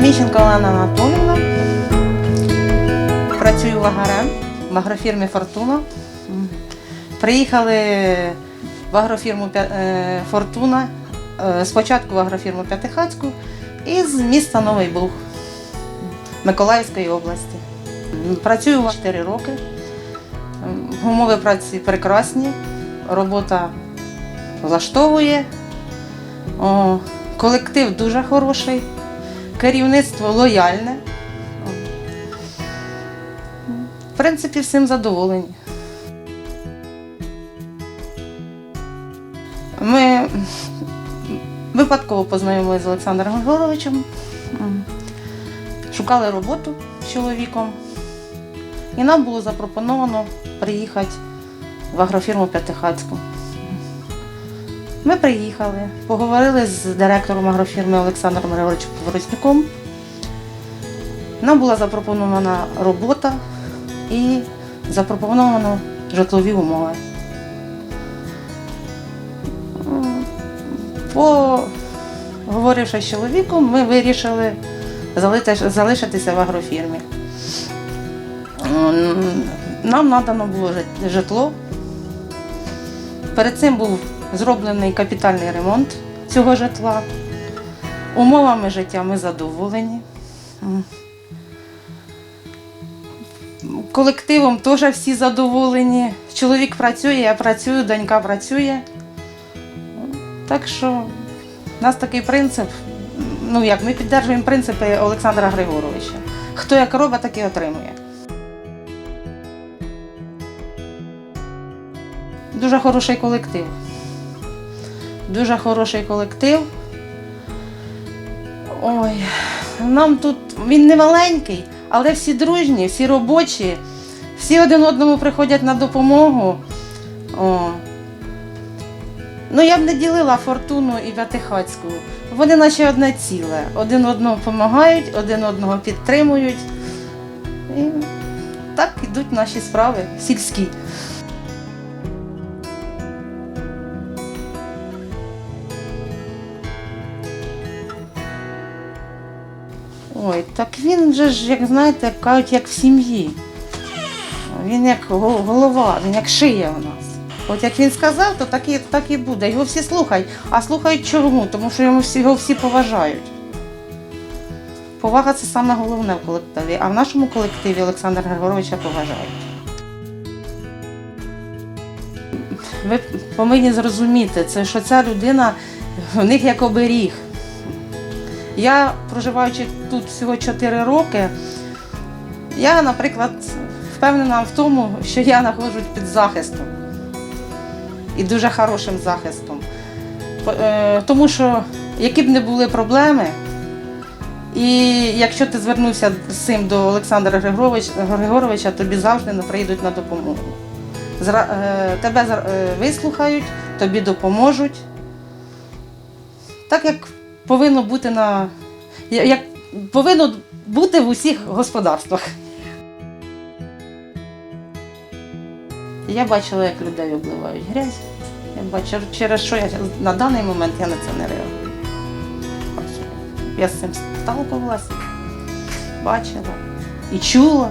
Міщенко Олена Анатолівна. Працюю лагарем в агрофірмі Фортуна. Приїхали в агрофірму е, Фортуна. е, Спочатку в агрофірму П'ятихацьку із міста Новий Буг Миколаївської області. Працюю 4 роки. Умови праці прекрасні, робота влаштовує. Колектив дуже хороший, керівництво лояльне. В принципі, всім задоволені. Ми випадково познайомилися з Олександром Григоровичем, шукали роботу з чоловіком, і нам було запропоновано приїхати в агрофірму П'ятихацьку. Ми приїхали, поговорили з директором агрофірми Олександром Григоровичем Поворознюком. Нам була запропонована робота і запропоновано житлові умови. Поговоривши з чоловіком, ми вирішили залишитися в агрофірмі. Нам надано було житло. Перед цим був зроблений капітальний ремонт цього житла. Умовами життя ми задоволені. Колективом теж всі задоволені. Чоловік працює, я працюю, донька працює. Так що у нас такий принцип. Ну як ми підтримуємо принципи Олександра Григоровича. Хто як робить, так і отримує. Дуже хороший колектив. Дуже хороший колектив. Ой, нам тут він не маленький, але всі дружні, всі робочі, всі один одному приходять на допомогу. О. Ну, я б не ділила фортуну і П'ятихацьку. Вони наче одне ціле. Один одному допомагають, один одного підтримують. І так ідуть наші справи сільські. Ой, так він же ж, як знаєте, кажуть, як в сім'ї. Він як голова, він як шия у нас. От як він сказав, то так і, так і буде. Його всі слухають. А слухають чому? Тому що йому всі, його всі поважають. Повага це саме головне в колективі. А в нашому колективі Олександра Григоровича поважають. Ви повинні зрозуміти, це, що ця людина в них як оберіг. Я, проживаючи тут всього 4 роки, я, наприклад, впевнена в тому, що я знаходжусь під захистом. І дуже хорошим захистом. Е, Тому що які б не були проблеми, і якщо ти звернувся з цим до Олександра Григоровича, тобі завжди не прийдуть на допомогу. Е, Тебе е, вислухають, тобі допоможуть. Так як повинно бути на як повинно бути в усіх господарствах. Я бачила, як людей обливають грязь. Я бачу, через що я на даний момент я на це не реагую. Я з цим сталкувалася, бачила і чула.